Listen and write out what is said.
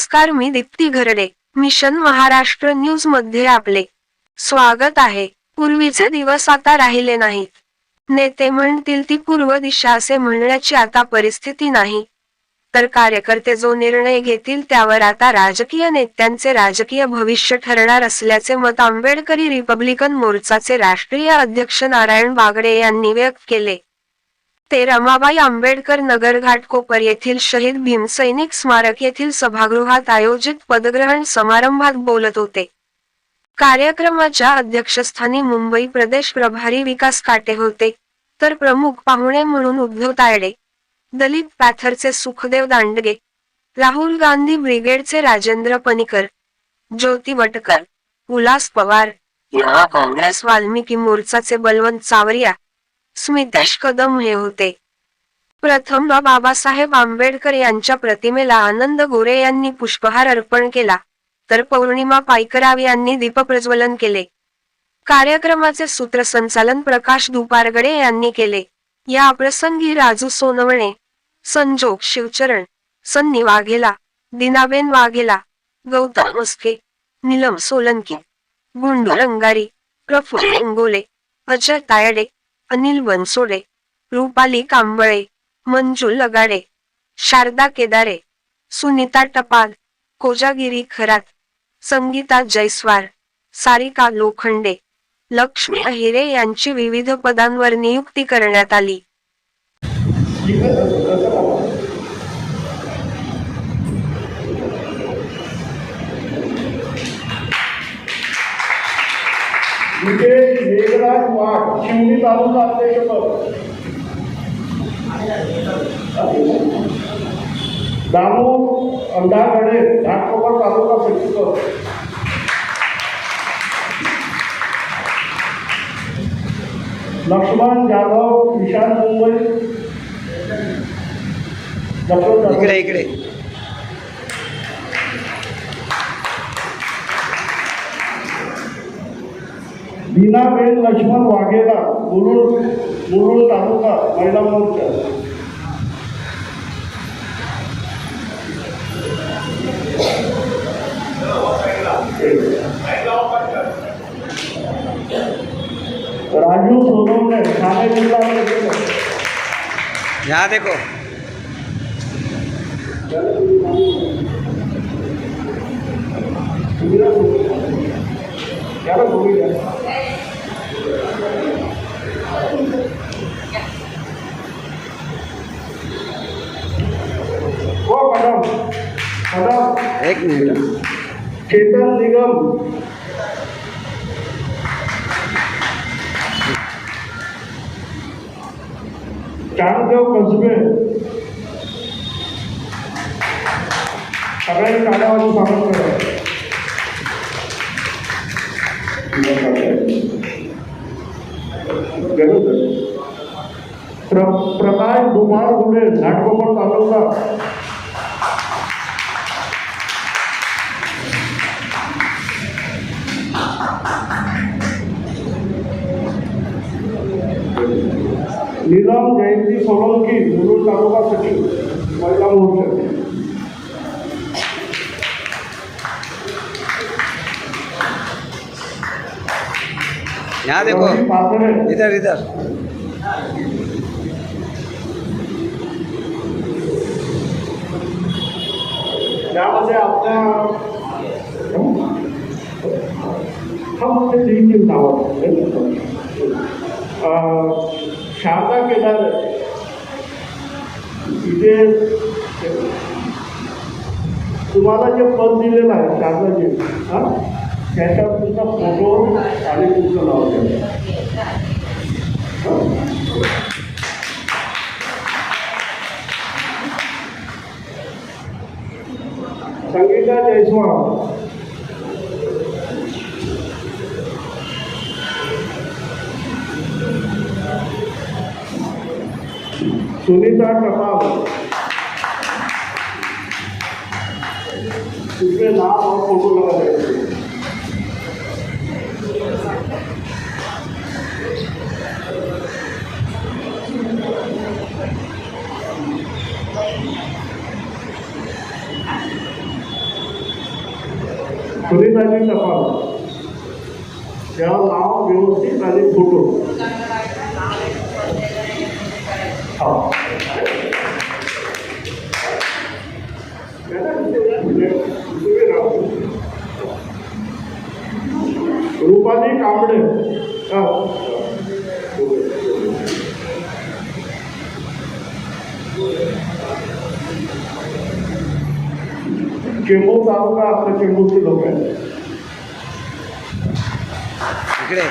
नमस्कार मी दीप्ती घरडे. मिशन महाराष्ट्र न्यूजमध्ये आपले स्वागत आहे. पूर्वीचे दिवस आता राहिले नाहीत. नेते म्हणतील ती पूर्व दिशा असे म्हणण्याची आता परिस्थिती नाही. तर कार्यकर्ते जो निर्णय घेतील त्यावर आता राजकीय नेत्यांचे राजकीय भविष्य ठरणार असल्याचे मत आंबेडकरी रिपब्लिकन मोर्चाचे राष्ट्रीय अध्यक्ष नारायण बागडे यांनी व्यक्त केले. ते रमाबाई आंबेडकर नगर घाटकोपर येथील शहीद भीमसैनिक स्मारक येथील सभागृहात आयोजित पदग्रहण समारंभात बोलत होते. कार्यक्रमाच्या अध्यक्षस्थानी मुंबई प्रदेश प्रभारी विकास काटे होते. तर प्रमुख पाहुणे म्हणून उद्धव तायडे दलित पॅथरचे सुखदेव दांडगे राहुल गांधी ब्रिगेडचे राजेंद्र पनिकर ज्योती वटकर उल्हास पवार काँग्रेस वाल्मिकी मोर्चाचे बलवंत चावरिया स्मितेश कदम हे होते. प्रथम बाबासाहेब आंबेडकर यांच्या प्रतिमेला आनंद गोरे यांनी पुष्पहार अर्पण केला. तर पौर्णिमा पायकराव यांनी दीपप्रज्वलन केले. कार्यक्रमाचे सूत्रसंचालन प्रकाश दुपारगडे यांनी केले. या प्रसंगी राजू सोनवणे संजोग शिवचरण सन्नी वाघेला दिनाबेन वाघेला गौतम मस्के नीलम सोलंकी गुंडू रंगारी प्रफुल्ल अंगोले अजय तायडे अनिल बनसोडे रुपाली कांबळे मंजू लगाडे शारदा केदारे सुनीता टपाल कोजागिरी खरात संगीता जयस्वार सारिका लोखंडे लक्ष्मी अहिरे यांची विविध पदांवर नियुक्ती करण्यात आली. म्हणजे विजय मेघराज वाघ शिवणी तालुका अध्यक्षपद दामू अंधागडे घाटकोपर तालुका सचिवपद लक्ष्मण जाधव ईशान मुंबई. इकडे इकडे. दीनाबेन लक्ष्मण वाघेला मुरुड मुरुड तालुका महिला मोर्चा राजू सोनवणे ठाणे जिल्हा. यहाँ देखो. याला एक मिनिट. चेतन निगम. चारुदेव कसबे. सगळ्यांनी काढावाची स्वागत करा. प्रकाश दुमार गुडे घाटकोपर तालुका. नीलम जयंती सोलंकी मुरुड तालुका सचिव महिला मोर्चा यहाँ देखो रवी पाथरे इधर इधर यामध्ये आपल्या हा म्हणजे तीन तीन नावं अं, शारदा केदार इथे तुम्हाला जे पद दिलेलं आहे शारदाजी हां त्याच्यावर तुमचा फोटो आणि तुमचं नाव द्या हं? संगीता जयस्वाल सुनीता टपाल उसमें नाम और फ़ोटो लगा सुनीता सुनीताजी टपाल त्या नाव व्यवस्थित आणि फ़ोटो। रुपाली कांबळे. हा. चेंबूर तालुका आपल्या चेंबूरचे लोक आहेत. इकडे.